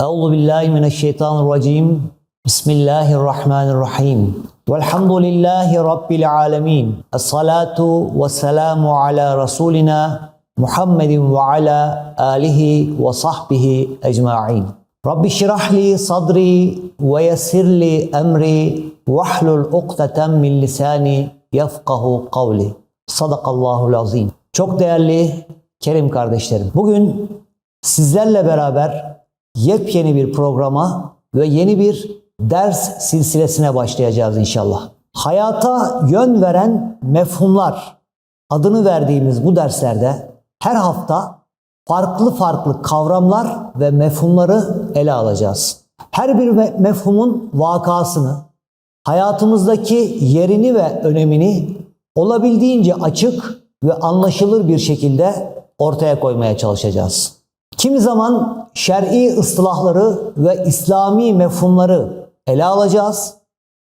Euzu billahi mineşşeytanirracim. Bismillahirrahmanirrahim. Velhamdülillahi rabbil alamin. Essalatu vesselamu ala rasulina Muhammedin ve ala alihi ve sahbihi ecmaîn. Rabbi şirah li sadri ve yessir li emri vahlul ukdeten min lisani yefkahu kavli. Sadakallahul azim. Çok değerli Kerim kardeşlerim. Bugün sizlerle beraber yepyeni bir programa ve yeni bir ders silsilesine başlayacağız inşallah. Hayata yön veren mefhumlar adını verdiğimiz bu derslerde her hafta farklı farklı kavramlar ve mefhumları ele alacağız. Her bir me- mefhumun vakasını, hayatımızdaki yerini ve önemini olabildiğince açık ve anlaşılır bir şekilde ortaya koymaya çalışacağız. Kimi zaman şer'i ıslahları ve İslami mefhumları ele alacağız.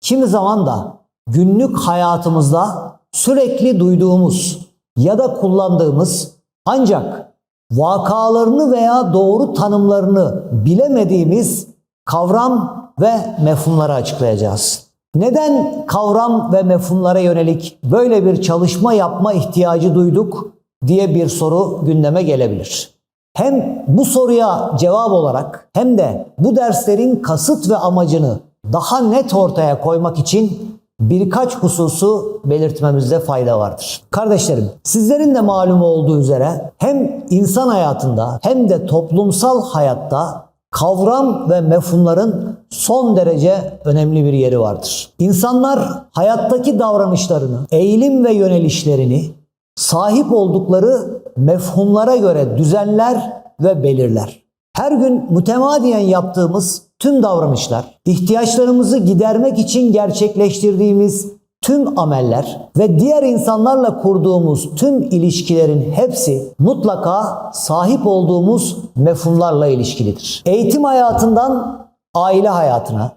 Kimi zaman da günlük hayatımızda sürekli duyduğumuz ya da kullandığımız ancak vakalarını veya doğru tanımlarını bilemediğimiz kavram ve mefhumları açıklayacağız. Neden kavram ve mefhumlara yönelik böyle bir çalışma yapma ihtiyacı duyduk diye bir soru gündeme gelebilir. Hem bu soruya cevap olarak hem de bu derslerin kasıt ve amacını daha net ortaya koymak için birkaç hususu belirtmemizde fayda vardır. Kardeşlerim, sizlerin de malum olduğu üzere hem insan hayatında hem de toplumsal hayatta kavram ve mefhumların son derece önemli bir yeri vardır. İnsanlar hayattaki davranışlarını, eğilim ve yönelişlerini sahip oldukları mefhumlara göre düzenler ve belirler. Her gün mütemadiyen yaptığımız tüm davranışlar, ihtiyaçlarımızı gidermek için gerçekleştirdiğimiz tüm ameller ve diğer insanlarla kurduğumuz tüm ilişkilerin hepsi mutlaka sahip olduğumuz mefhumlarla ilişkilidir. Eğitim hayatından aile hayatına,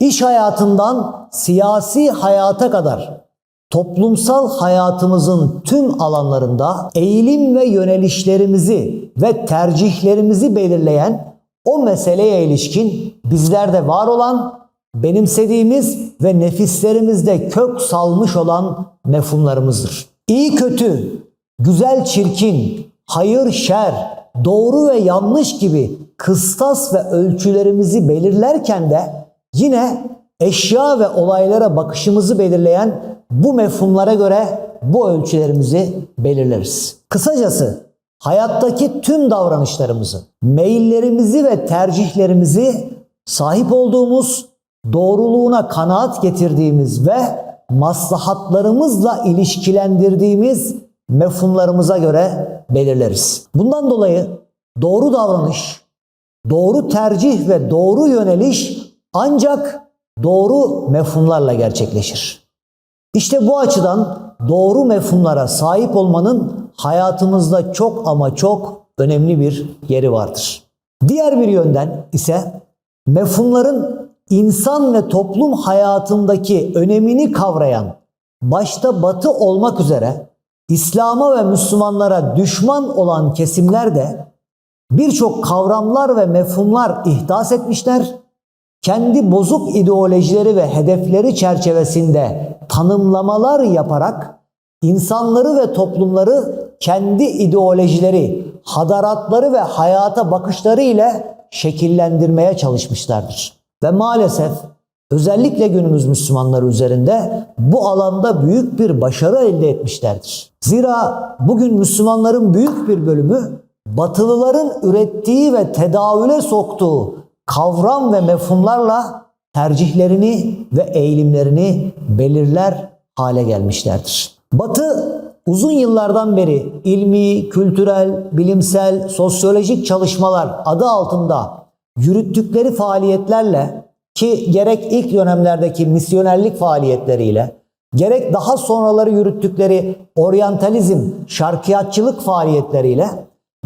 iş hayatından siyasi hayata kadar toplumsal hayatımızın tüm alanlarında eğilim ve yönelişlerimizi ve tercihlerimizi belirleyen o meseleye ilişkin bizlerde var olan, benimsediğimiz ve nefislerimizde kök salmış olan mefhumlarımızdır. İyi kötü, güzel çirkin, hayır şer, doğru ve yanlış gibi kıstas ve ölçülerimizi belirlerken de yine eşya ve olaylara bakışımızı belirleyen bu mefhumlara göre bu ölçülerimizi belirleriz. Kısacası hayattaki tüm davranışlarımızı, meyillerimizi ve tercihlerimizi sahip olduğumuz, doğruluğuna kanaat getirdiğimiz ve maslahatlarımızla ilişkilendirdiğimiz mefhumlarımıza göre belirleriz. Bundan dolayı doğru davranış, doğru tercih ve doğru yöneliş ancak doğru mefhumlarla gerçekleşir. İşte bu açıdan doğru mefhumlara sahip olmanın hayatımızda çok ama çok önemli bir yeri vardır. Diğer bir yönden ise mefhumların insan ve toplum hayatındaki önemini kavrayan başta Batı olmak üzere İslam'a ve Müslümanlara düşman olan kesimler de birçok kavramlar ve mefhumlar ihdas etmişler kendi bozuk ideolojileri ve hedefleri çerçevesinde tanımlamalar yaparak insanları ve toplumları kendi ideolojileri, hadaratları ve hayata bakışları ile şekillendirmeye çalışmışlardır. Ve maalesef özellikle günümüz Müslümanları üzerinde bu alanda büyük bir başarı elde etmişlerdir. Zira bugün Müslümanların büyük bir bölümü Batılıların ürettiği ve tedavüle soktuğu kavram ve mefhumlarla tercihlerini ve eğilimlerini belirler hale gelmişlerdir. Batı uzun yıllardan beri ilmi, kültürel, bilimsel, sosyolojik çalışmalar adı altında yürüttükleri faaliyetlerle ki gerek ilk dönemlerdeki misyonerlik faaliyetleriyle gerek daha sonraları yürüttükleri oryantalizm, şarkiyatçılık faaliyetleriyle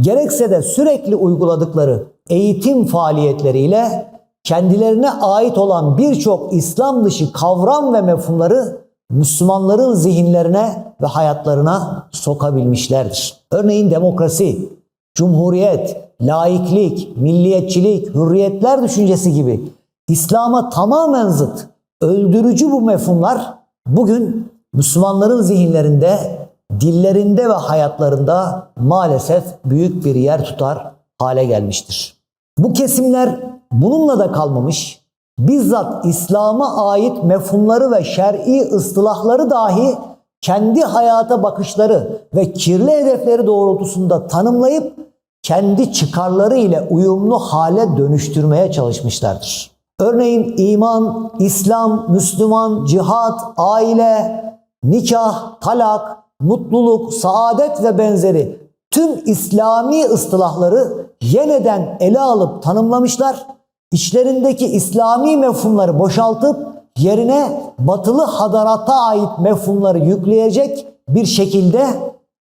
gerekse de sürekli uyguladıkları eğitim faaliyetleriyle kendilerine ait olan birçok İslam dışı kavram ve mefhumları Müslümanların zihinlerine ve hayatlarına sokabilmişlerdir. Örneğin demokrasi, cumhuriyet, laiklik, milliyetçilik, hürriyetler düşüncesi gibi İslam'a tamamen zıt, öldürücü bu mefhumlar bugün Müslümanların zihinlerinde, dillerinde ve hayatlarında maalesef büyük bir yer tutar hale gelmiştir. Bu kesimler bununla da kalmamış, bizzat İslam'a ait mefhumları ve şer'i ıstılahları dahi kendi hayata bakışları ve kirli hedefleri doğrultusunda tanımlayıp kendi çıkarları ile uyumlu hale dönüştürmeye çalışmışlardır. Örneğin iman, İslam, Müslüman, cihat, aile, nikah, talak, mutluluk, saadet ve benzeri tüm İslami ıstılahları yeniden ele alıp tanımlamışlar. İçlerindeki İslami mefhumları boşaltıp yerine batılı hadarata ait mefhumları yükleyecek bir şekilde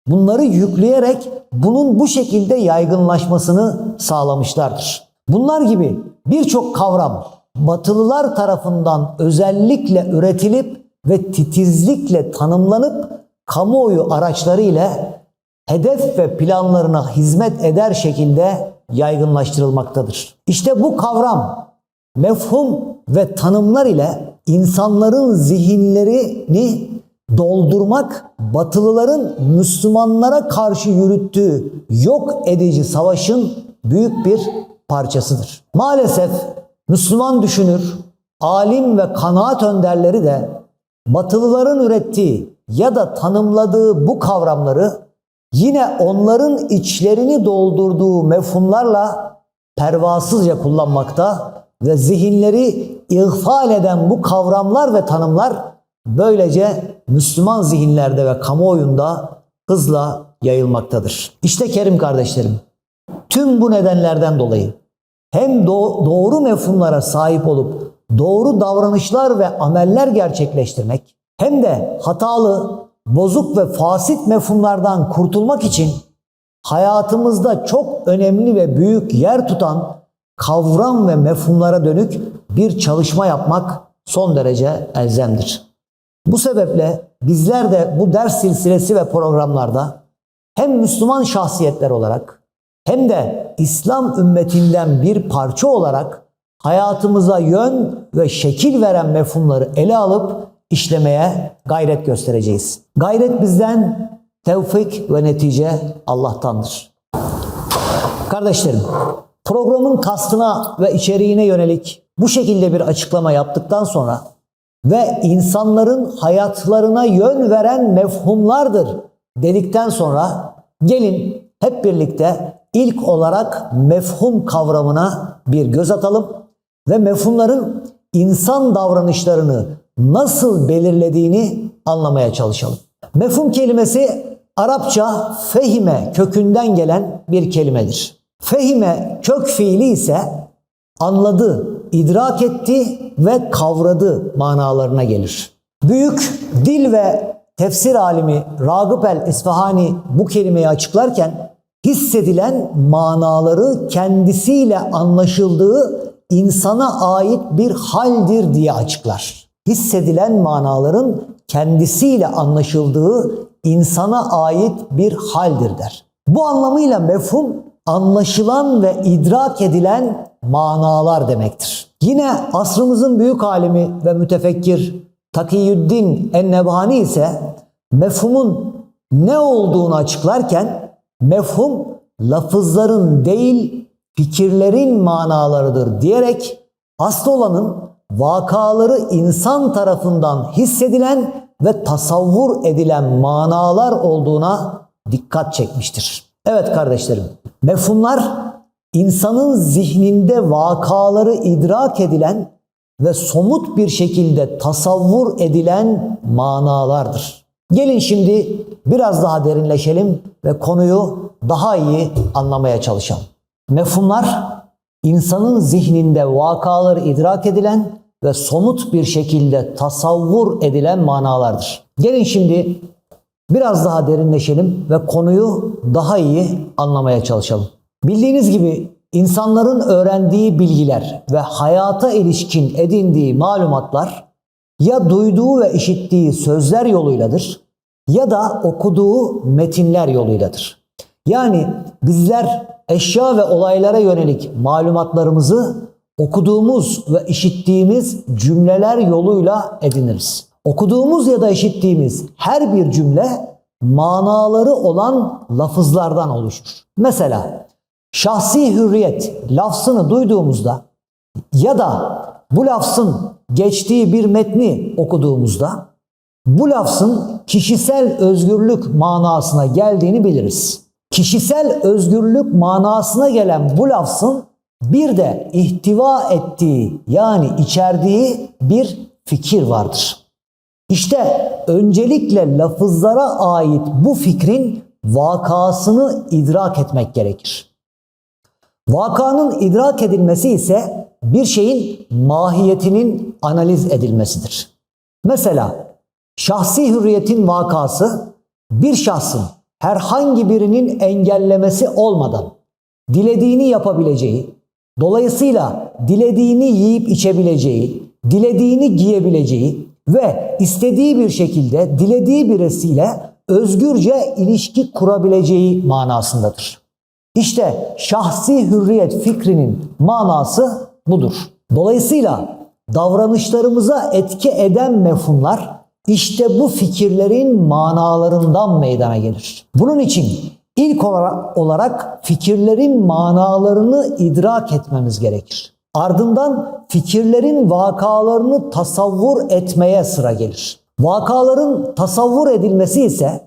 bunları yükleyerek bunun bu şekilde yaygınlaşmasını sağlamışlardır. Bunlar gibi birçok kavram batılılar tarafından özellikle üretilip ve titizlikle tanımlanıp kamuoyu araçları ile hedef ve planlarına hizmet eder şekilde yaygınlaştırılmaktadır. İşte bu kavram, mefhum ve tanımlar ile insanların zihinlerini doldurmak batılıların Müslümanlara karşı yürüttüğü yok edici savaşın büyük bir parçasıdır. Maalesef Müslüman düşünür, alim ve kanaat önderleri de batılıların ürettiği ya da tanımladığı bu kavramları yine onların içlerini doldurduğu mefhumlarla pervasızca kullanmakta ve zihinleri ihfal eden bu kavramlar ve tanımlar böylece Müslüman zihinlerde ve kamuoyunda hızla yayılmaktadır. İşte Kerim kardeşlerim, tüm bu nedenlerden dolayı hem do- doğru mefhumlara sahip olup doğru davranışlar ve ameller gerçekleştirmek hem de hatalı, bozuk ve fasit mefhumlardan kurtulmak için hayatımızda çok önemli ve büyük yer tutan kavram ve mefhumlara dönük bir çalışma yapmak son derece elzemdir. Bu sebeple bizler de bu ders silsilesi ve programlarda hem Müslüman şahsiyetler olarak hem de İslam ümmetinden bir parça olarak hayatımıza yön ve şekil veren mefhumları ele alıp işlemeye gayret göstereceğiz. Gayret bizden, tevfik ve netice Allah'tandır. Kardeşlerim, programın kastına ve içeriğine yönelik bu şekilde bir açıklama yaptıktan sonra ve insanların hayatlarına yön veren mefhumlardır dedikten sonra gelin hep birlikte ilk olarak mefhum kavramına bir göz atalım ve mefhumların insan davranışlarını nasıl belirlediğini anlamaya çalışalım. Mefhum kelimesi Arapça fehime kökünden gelen bir kelimedir. Fehime kök fiili ise anladı, idrak etti ve kavradı manalarına gelir. Büyük dil ve tefsir alimi Ragıp el-İsfahani bu kelimeyi açıklarken hissedilen manaları kendisiyle anlaşıldığı insana ait bir haldir diye açıklar. Hissedilen manaların kendisiyle anlaşıldığı insana ait bir haldir der. Bu anlamıyla mefhum anlaşılan ve idrak edilen manalar demektir. Yine asrımızın büyük alimi ve mütefekkir Takiyüddin Ennebhani ise mefhumun ne olduğunu açıklarken mefhum lafızların değil fikirlerin manalarıdır diyerek asıl olanın vakaları insan tarafından hissedilen ve tasavvur edilen manalar olduğuna dikkat çekmiştir. Evet kardeşlerim, mefhumlar insanın zihninde vakaları idrak edilen ve somut bir şekilde tasavvur edilen manalardır. Gelin şimdi biraz daha derinleşelim ve konuyu daha iyi anlamaya çalışalım. Mefhumlar insanın zihninde vakaları idrak edilen ve somut bir şekilde tasavvur edilen manalardır. Gelin şimdi biraz daha derinleşelim ve konuyu daha iyi anlamaya çalışalım. Bildiğiniz gibi insanların öğrendiği bilgiler ve hayata ilişkin edindiği malumatlar ya duyduğu ve işittiği sözler yoluyladır ya da okuduğu metinler yoluyladır. Yani bizler eşya ve olaylara yönelik malumatlarımızı okuduğumuz ve işittiğimiz cümleler yoluyla ediniriz. Okuduğumuz ya da işittiğimiz her bir cümle manaları olan lafızlardan oluşur. Mesela şahsi hürriyet lafzını duyduğumuzda ya da bu lafzın geçtiği bir metni okuduğumuzda bu lafzın kişisel özgürlük manasına geldiğini biliriz. Kişisel özgürlük manasına gelen bu lafzın bir de ihtiva ettiği yani içerdiği bir fikir vardır. İşte öncelikle lafızlara ait bu fikrin vakasını idrak etmek gerekir. Vakanın idrak edilmesi ise bir şeyin mahiyetinin analiz edilmesidir. Mesela şahsi hürriyetin vakası bir şahsın herhangi birinin engellemesi olmadan dilediğini yapabileceği, dolayısıyla dilediğini yiyip içebileceği, dilediğini giyebileceği ve istediği bir şekilde dilediği birisiyle özgürce ilişki kurabileceği manasındadır. İşte şahsi hürriyet fikrinin manası budur. Dolayısıyla davranışlarımıza etki eden mefhumlar işte bu fikirlerin manalarından meydana gelir. Bunun için ilk olarak, fikirlerin manalarını idrak etmemiz gerekir. Ardından fikirlerin vakalarını tasavvur etmeye sıra gelir. Vakaların tasavvur edilmesi ise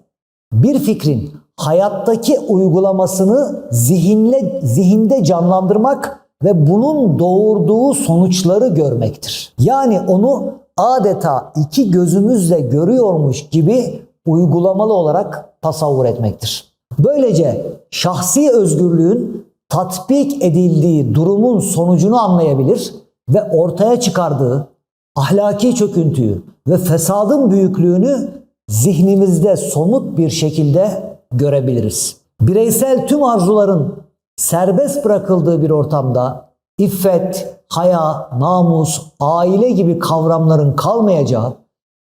bir fikrin hayattaki uygulamasını zihinle zihinde canlandırmak ve bunun doğurduğu sonuçları görmektir. Yani onu adeta iki gözümüzle görüyormuş gibi uygulamalı olarak tasavvur etmektir. Böylece şahsi özgürlüğün tatbik edildiği durumun sonucunu anlayabilir ve ortaya çıkardığı ahlaki çöküntüyü ve fesadın büyüklüğünü zihnimizde somut bir şekilde görebiliriz. Bireysel tüm arzuların serbest bırakıldığı bir ortamda iffet, haya, namus, aile gibi kavramların kalmayacağı,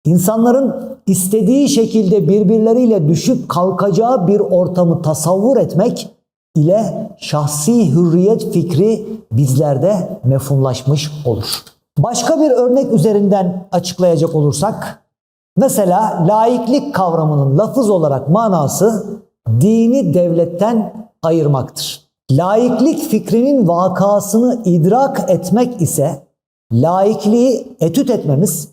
insanların istediği şekilde birbirleriyle düşüp kalkacağı bir ortamı tasavvur etmek ile şahsi hürriyet fikri bizlerde mefhumlaşmış olur. Başka bir örnek üzerinden açıklayacak olursak, mesela laiklik kavramının lafız olarak manası dini devletten ayırmaktır. Laiklik fikrinin vakasını idrak etmek ise laikliği etüt etmemiz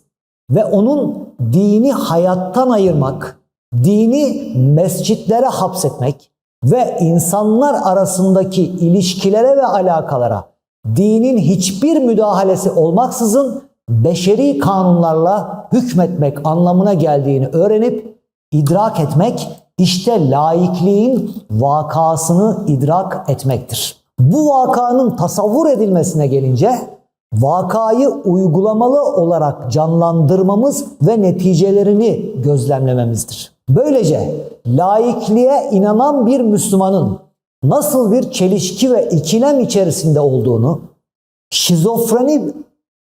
ve onun dini hayattan ayırmak, dini mescitlere hapsetmek ve insanlar arasındaki ilişkilere ve alakalara dinin hiçbir müdahalesi olmaksızın beşeri kanunlarla hükmetmek anlamına geldiğini öğrenip idrak etmek işte laikliğin vakasını idrak etmektir. Bu vakanın tasavvur edilmesine gelince vakayı uygulamalı olarak canlandırmamız ve neticelerini gözlemlememizdir. Böylece laikliğe inanan bir Müslümanın nasıl bir çelişki ve ikilem içerisinde olduğunu, şizofreni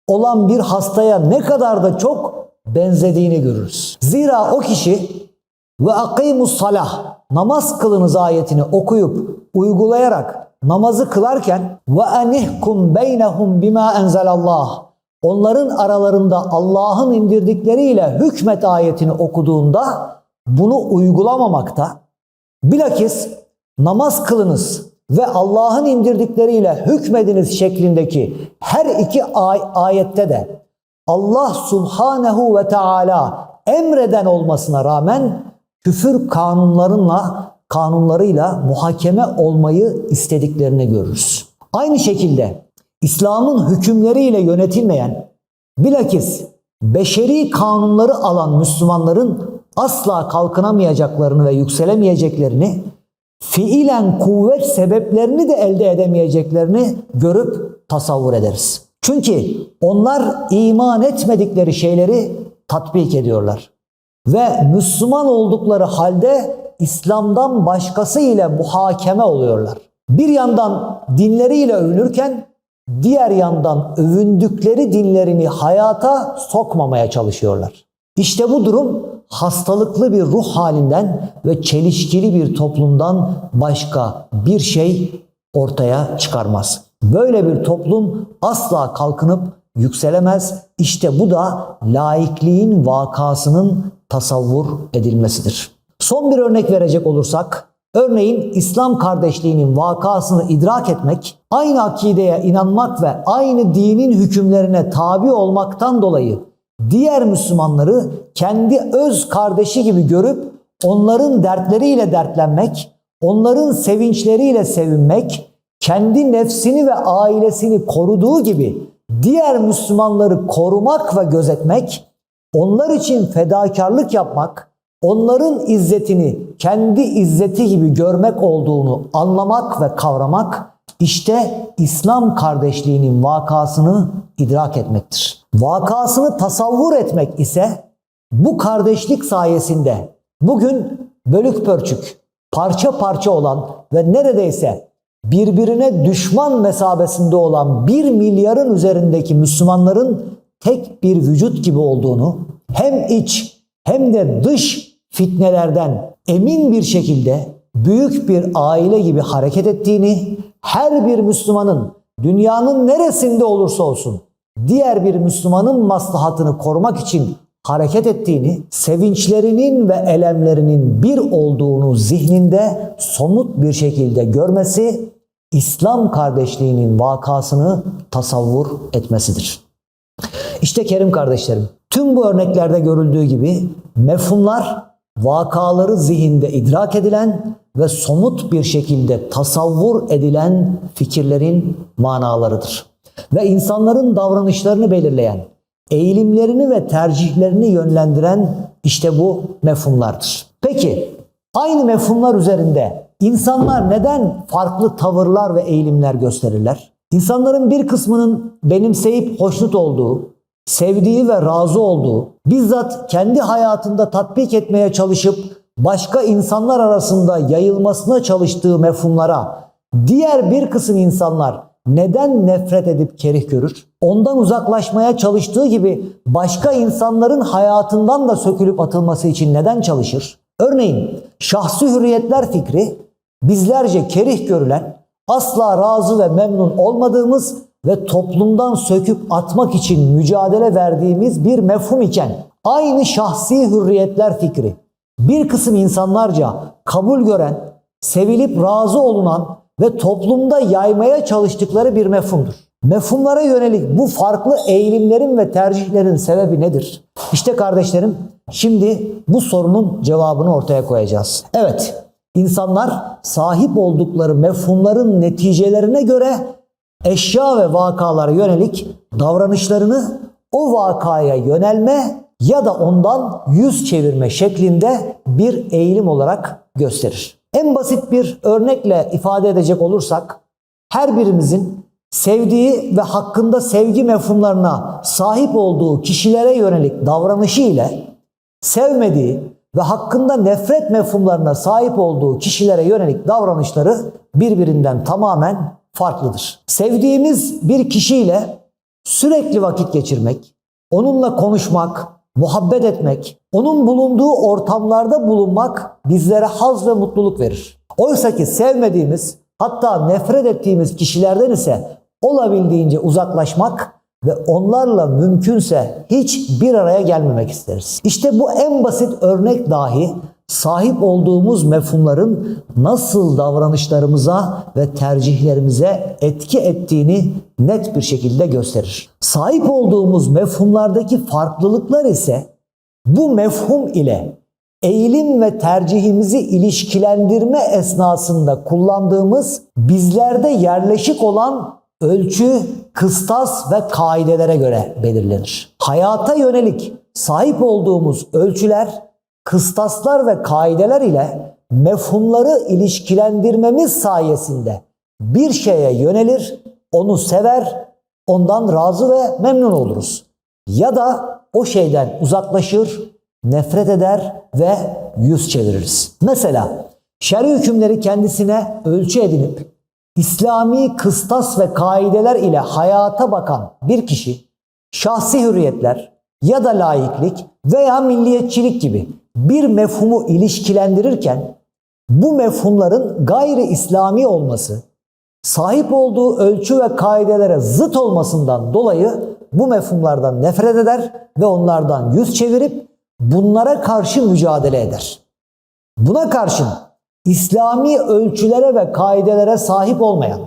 olan bir hastaya ne kadar da çok benzediğini görürüz. Zira o kişi ve akimus salah namaz kılınız ayetini okuyup uygulayarak namazı kılarken ve enihkum beynehum bima enzelallah. Onların aralarında Allah'ın indirdikleriyle hükmet ayetini okuduğunda bunu uygulamamakta. Bilakis namaz kılınız ve Allah'ın indirdikleriyle hükmediniz şeklindeki her iki ay ayette de Allah subhanehu ve teala emreden olmasına rağmen küfür kanunlarıyla kanunlarıyla muhakeme olmayı istediklerini görürüz. Aynı şekilde İslam'ın hükümleriyle yönetilmeyen bilakis beşeri kanunları alan Müslümanların asla kalkınamayacaklarını ve yükselemeyeceklerini fiilen kuvvet sebeplerini de elde edemeyeceklerini görüp tasavvur ederiz. Çünkü onlar iman etmedikleri şeyleri tatbik ediyorlar. Ve Müslüman oldukları halde İslam'dan başkası ile muhakeme oluyorlar. Bir yandan dinleriyle övünürken diğer yandan övündükleri dinlerini hayata sokmamaya çalışıyorlar. İşte bu durum hastalıklı bir ruh halinden ve çelişkili bir toplumdan başka bir şey ortaya çıkarmaz. Böyle bir toplum asla kalkınıp yükselemez. İşte bu da laikliğin vakasının tasavvur edilmesidir. Son bir örnek verecek olursak, örneğin İslam kardeşliğinin vakasını idrak etmek, aynı akideye inanmak ve aynı dinin hükümlerine tabi olmaktan dolayı diğer Müslümanları kendi öz kardeşi gibi görüp onların dertleriyle dertlenmek, onların sevinçleriyle sevinmek, kendi nefsini ve ailesini koruduğu gibi diğer Müslümanları korumak ve gözetmek, onlar için fedakarlık yapmak, onların izzetini kendi izzeti gibi görmek olduğunu anlamak ve kavramak işte İslam kardeşliğinin vakasını idrak etmektir. Vakasını tasavvur etmek ise bu kardeşlik sayesinde bugün bölük pörçük, parça parça olan ve neredeyse birbirine düşman mesabesinde olan bir milyarın üzerindeki Müslümanların tek bir vücut gibi olduğunu hem iç hem de dış fitnelerden emin bir şekilde büyük bir aile gibi hareket ettiğini, her bir Müslümanın dünyanın neresinde olursa olsun diğer bir Müslümanın maslahatını korumak için hareket ettiğini, sevinçlerinin ve elemlerinin bir olduğunu zihninde somut bir şekilde görmesi, İslam kardeşliğinin vakasını tasavvur etmesidir. İşte Kerim kardeşlerim, tüm bu örneklerde görüldüğü gibi mefhumlar vakaları zihinde idrak edilen ve somut bir şekilde tasavvur edilen fikirlerin manalarıdır. Ve insanların davranışlarını belirleyen, eğilimlerini ve tercihlerini yönlendiren işte bu mefhumlardır. Peki aynı mefhumlar üzerinde insanlar neden farklı tavırlar ve eğilimler gösterirler? İnsanların bir kısmının benimseyip hoşnut olduğu, sevdiği ve razı olduğu, bizzat kendi hayatında tatbik etmeye çalışıp başka insanlar arasında yayılmasına çalıştığı mefhumlara diğer bir kısım insanlar neden nefret edip kerih görür? Ondan uzaklaşmaya çalıştığı gibi başka insanların hayatından da sökülüp atılması için neden çalışır? Örneğin şahsi hürriyetler fikri bizlerce kerih görülen, asla razı ve memnun olmadığımız ve toplumdan söküp atmak için mücadele verdiğimiz bir mefhum iken aynı şahsi hürriyetler fikri bir kısım insanlarca kabul gören, sevilip razı olunan ve toplumda yaymaya çalıştıkları bir mefhumdur. Mefhumlara yönelik bu farklı eğilimlerin ve tercihlerin sebebi nedir? İşte kardeşlerim şimdi bu sorunun cevabını ortaya koyacağız. Evet, insanlar sahip oldukları mefhumların neticelerine göre eşya ve vakalara yönelik davranışlarını o vakaya yönelme ya da ondan yüz çevirme şeklinde bir eğilim olarak gösterir. En basit bir örnekle ifade edecek olursak her birimizin sevdiği ve hakkında sevgi mefhumlarına sahip olduğu kişilere yönelik davranışı ile sevmediği ve hakkında nefret mefhumlarına sahip olduğu kişilere yönelik davranışları birbirinden tamamen farklıdır. Sevdiğimiz bir kişiyle sürekli vakit geçirmek, onunla konuşmak, muhabbet etmek, onun bulunduğu ortamlarda bulunmak bizlere haz ve mutluluk verir. Oysa ki sevmediğimiz, hatta nefret ettiğimiz kişilerden ise olabildiğince uzaklaşmak ve onlarla mümkünse hiç bir araya gelmemek isteriz. İşte bu en basit örnek dahi sahip olduğumuz mefhumların nasıl davranışlarımıza ve tercihlerimize etki ettiğini net bir şekilde gösterir. Sahip olduğumuz mefhumlardaki farklılıklar ise bu mefhum ile eğilim ve tercihimizi ilişkilendirme esnasında kullandığımız bizlerde yerleşik olan ölçü, kıstas ve kaidelere göre belirlenir. Hayata yönelik sahip olduğumuz ölçüler kıstaslar ve kaideler ile mefhumları ilişkilendirmemiz sayesinde bir şeye yönelir, onu sever, ondan razı ve memnun oluruz. Ya da o şeyden uzaklaşır, nefret eder ve yüz çeviririz. Mesela şer'i hükümleri kendisine ölçü edinip İslami kıstas ve kaideler ile hayata bakan bir kişi şahsi hürriyetler ya da laiklik veya milliyetçilik gibi bir mefhumu ilişkilendirirken bu mefhumların gayri İslami olması, sahip olduğu ölçü ve kaidelere zıt olmasından dolayı bu mefhumlardan nefret eder ve onlardan yüz çevirip bunlara karşı mücadele eder. Buna karşın İslami ölçülere ve kaidelere sahip olmayan,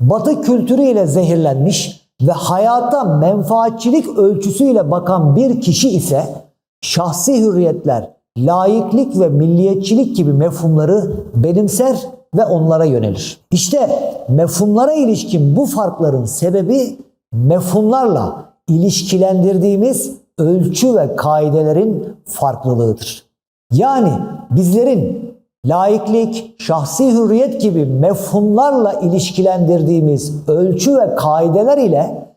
Batı kültürüyle zehirlenmiş ve hayata menfaatçilik ölçüsüyle bakan bir kişi ise şahsi hürriyetler, laiklik ve milliyetçilik gibi mefhumları benimser ve onlara yönelir. İşte mefhumlara ilişkin bu farkların sebebi mefhumlarla ilişkilendirdiğimiz ölçü ve kaidelerin farklılığıdır. Yani bizlerin laiklik, şahsi hürriyet gibi mefhumlarla ilişkilendirdiğimiz ölçü ve kaideler ile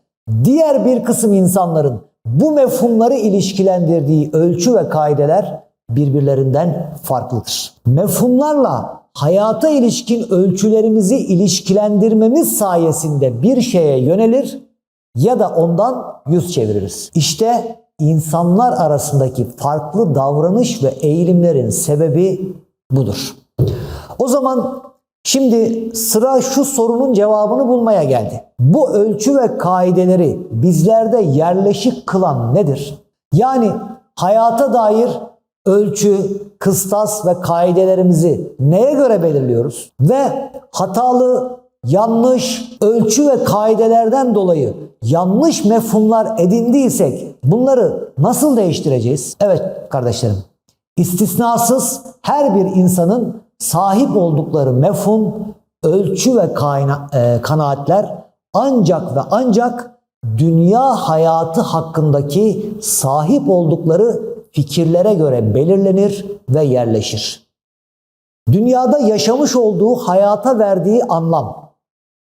diğer bir kısım insanların bu mefhumları ilişkilendirdiği ölçü ve kaideler birbirlerinden farklıdır. Mefhumlarla hayata ilişkin ölçülerimizi ilişkilendirmemiz sayesinde bir şeye yönelir ya da ondan yüz çeviririz. İşte insanlar arasındaki farklı davranış ve eğilimlerin sebebi budur. O zaman şimdi sıra şu sorunun cevabını bulmaya geldi. Bu ölçü ve kaideleri bizlerde yerleşik kılan nedir? Yani hayata dair ölçü, kıstas ve kaidelerimizi neye göre belirliyoruz? Ve hatalı, yanlış ölçü ve kaidelerden dolayı yanlış mefhumlar edindiysek bunları nasıl değiştireceğiz? Evet kardeşlerim, istisnasız her bir insanın sahip oldukları mefhum, ölçü ve kayna, e, kanaatler ancak ve ancak dünya hayatı hakkındaki sahip oldukları fikirlere göre belirlenir ve yerleşir. Dünyada yaşamış olduğu hayata verdiği anlam,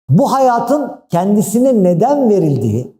bu hayatın kendisine neden verildiği,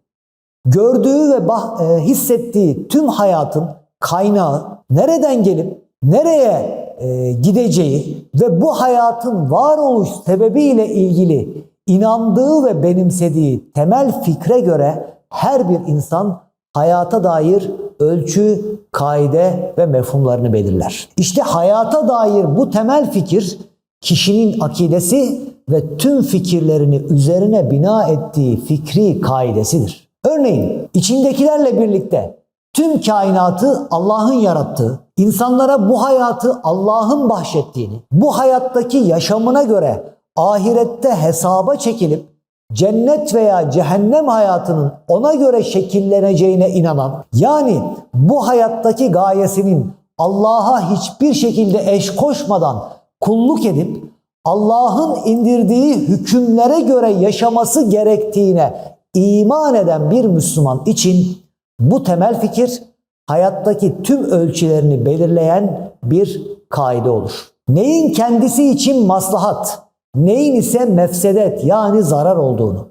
gördüğü ve bah- e, hissettiği tüm hayatın kaynağı, nereden gelip nereye e, gideceği ve bu hayatın varoluş sebebiyle ilgili inandığı ve benimsediği temel fikre göre her bir insan hayata dair ölçü, kaide ve mefhumlarını belirler. İşte hayata dair bu temel fikir kişinin akidesi ve tüm fikirlerini üzerine bina ettiği fikri kaidesidir. Örneğin içindekilerle birlikte tüm kainatı Allah'ın yarattığı, insanlara bu hayatı Allah'ın bahşettiğini, bu hayattaki yaşamına göre ahirette hesaba çekilip cennet veya cehennem hayatının ona göre şekilleneceğine inanan, yani bu hayattaki gayesinin Allah'a hiçbir şekilde eş koşmadan kulluk edip Allah'ın indirdiği hükümlere göre yaşaması gerektiğine iman eden bir Müslüman için bu temel fikir hayattaki tüm ölçülerini belirleyen bir kaide olur. Neyin kendisi için maslahat, neyin ise mefsedet yani zarar olduğunu,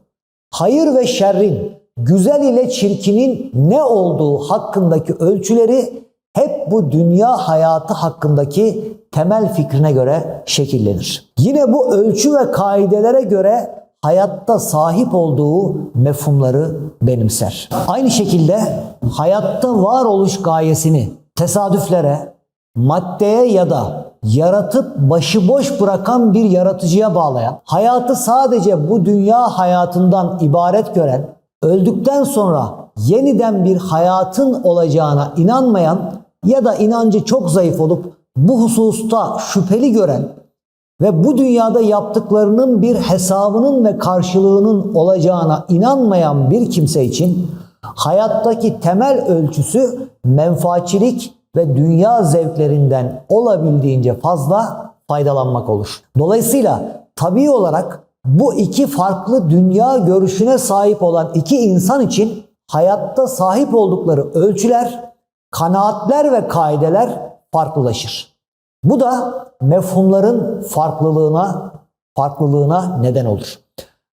hayır ve şerrin, güzel ile çirkinin ne olduğu hakkındaki ölçüleri hep bu dünya hayatı hakkındaki temel fikrine göre şekillenir. Yine bu ölçü ve kaidelere göre hayatta sahip olduğu mefhumları benimser. Aynı şekilde hayatta varoluş gayesini tesadüflere, maddeye ya da yaratıp başıboş bırakan bir yaratıcıya bağlayan, hayatı sadece bu dünya hayatından ibaret gören, öldükten sonra yeniden bir hayatın olacağına inanmayan ya da inancı çok zayıf olup bu hususta şüpheli gören ve bu dünyada yaptıklarının bir hesabının ve karşılığının olacağına inanmayan bir kimse için hayattaki temel ölçüsü menfaatçilik ve dünya zevklerinden olabildiğince fazla faydalanmak olur. Dolayısıyla tabii olarak bu iki farklı dünya görüşüne sahip olan iki insan için hayatta sahip oldukları ölçüler, kanaatler ve kaideler farklılaşır. Bu da mefhumların farklılığına farklılığına neden olur.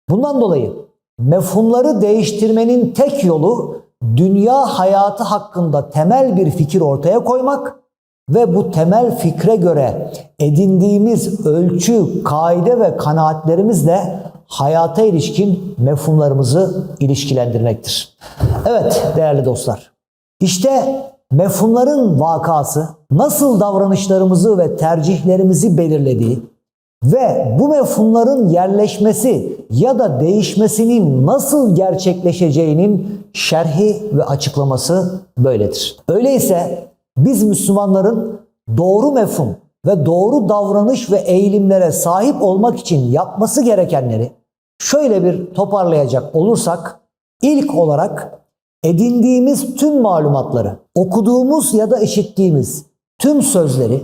Bundan dolayı mefhumları değiştirmenin tek yolu dünya hayatı hakkında temel bir fikir ortaya koymak ve bu temel fikre göre edindiğimiz ölçü, kaide ve kanaatlerimizle hayata ilişkin mefhumlarımızı ilişkilendirmektir. Evet değerli dostlar. İşte mefhumların vakası nasıl davranışlarımızı ve tercihlerimizi belirlediği ve bu mefhumların yerleşmesi ya da değişmesinin nasıl gerçekleşeceğinin şerhi ve açıklaması böyledir. Öyleyse biz Müslümanların doğru mefhum ve doğru davranış ve eğilimlere sahip olmak için yapması gerekenleri şöyle bir toparlayacak olursak ilk olarak edindiğimiz tüm malumatları, okuduğumuz ya da işittiğimiz tüm sözleri,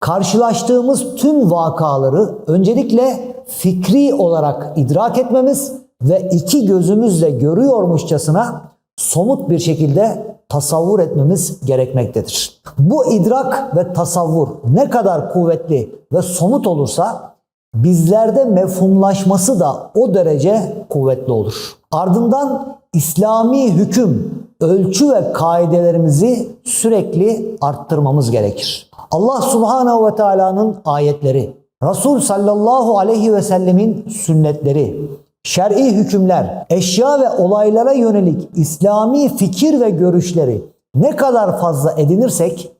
karşılaştığımız tüm vakaları öncelikle fikri olarak idrak etmemiz ve iki gözümüzle görüyormuşçasına somut bir şekilde tasavvur etmemiz gerekmektedir. Bu idrak ve tasavvur ne kadar kuvvetli ve somut olursa bizlerde mefhumlaşması da o derece kuvvetli olur. Ardından İslami hüküm, ölçü ve kaidelerimizi sürekli arttırmamız gerekir. Allah Subhanahu ve Taala'nın ayetleri, Resul sallallahu aleyhi ve sellemin sünnetleri, şer'i hükümler, eşya ve olaylara yönelik İslami fikir ve görüşleri ne kadar fazla edinirsek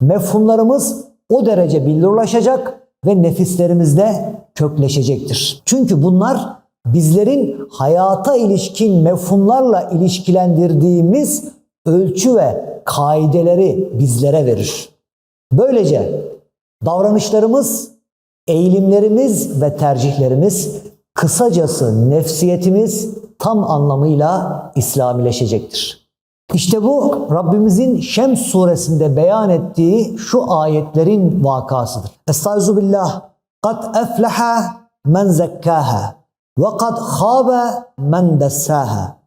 mefhumlarımız o derece billurlaşacak ve nefislerimizde kökleşecektir. Çünkü bunlar bizlerin hayata ilişkin mefhumlarla ilişkilendirdiğimiz ölçü ve kaideleri bizlere verir. Böylece davranışlarımız, eğilimlerimiz ve tercihlerimiz kısacası nefsiyetimiz tam anlamıyla İslamileşecektir. İşte bu Rabbimizin Şems suresinde beyan ettiği şu ayetlerin vakasıdır. Estaizu billah. Kad efleha men zekkaha kad khâbe men dessâha.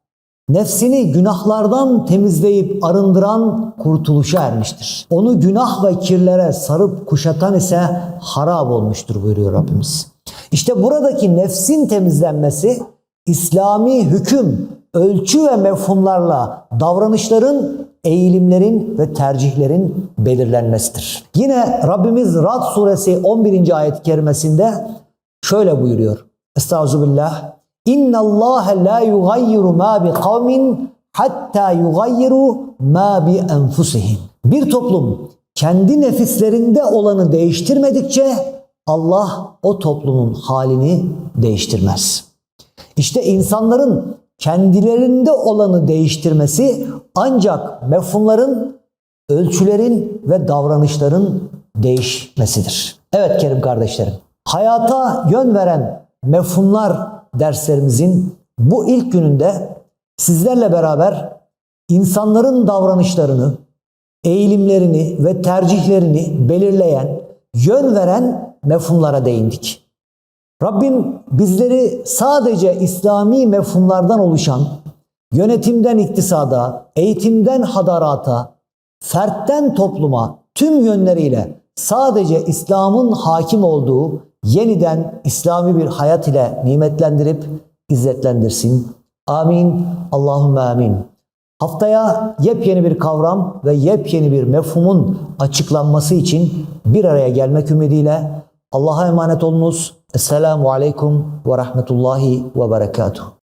Nefsini günahlardan temizleyip arındıran kurtuluşa ermiştir. Onu günah ve kirlere sarıp kuşatan ise harap olmuştur buyuruyor Rabbimiz. İşte buradaki nefsin temizlenmesi İslami hüküm, ölçü ve mefhumlarla davranışların, eğilimlerin ve tercihlerin belirlenmesidir. Yine Rabbimiz Rad suresi 11. ayet-i kerimesinde şöyle buyuruyor. Estağfirullah. İnna Allah la yugayyiru ma bi kavmin hatta yugayyiru ma bi enfusihim. Bir toplum kendi nefislerinde olanı değiştirmedikçe Allah o toplumun halini değiştirmez. İşte insanların kendilerinde olanı değiştirmesi ancak mefhumların, ölçülerin ve davranışların değişmesidir. Evet Kerim kardeşlerim, hayata yön veren mefhumlar derslerimizin bu ilk gününde sizlerle beraber insanların davranışlarını, eğilimlerini ve tercihlerini belirleyen, yön veren mefhumlara değindik. Rabbim bizleri sadece İslami mefhumlardan oluşan, yönetimden iktisada, eğitimden hadarata, fertten topluma tüm yönleriyle sadece İslam'ın hakim olduğu yeniden İslami bir hayat ile nimetlendirip izzetlendirsin. Amin. Allahümme amin. Haftaya yepyeni bir kavram ve yepyeni bir mefhumun açıklanması için bir araya gelmek ümidiyle Allah'a emanet olunuz. Esselamu Aleyküm ve Rahmetullahi ve Berekatuhu.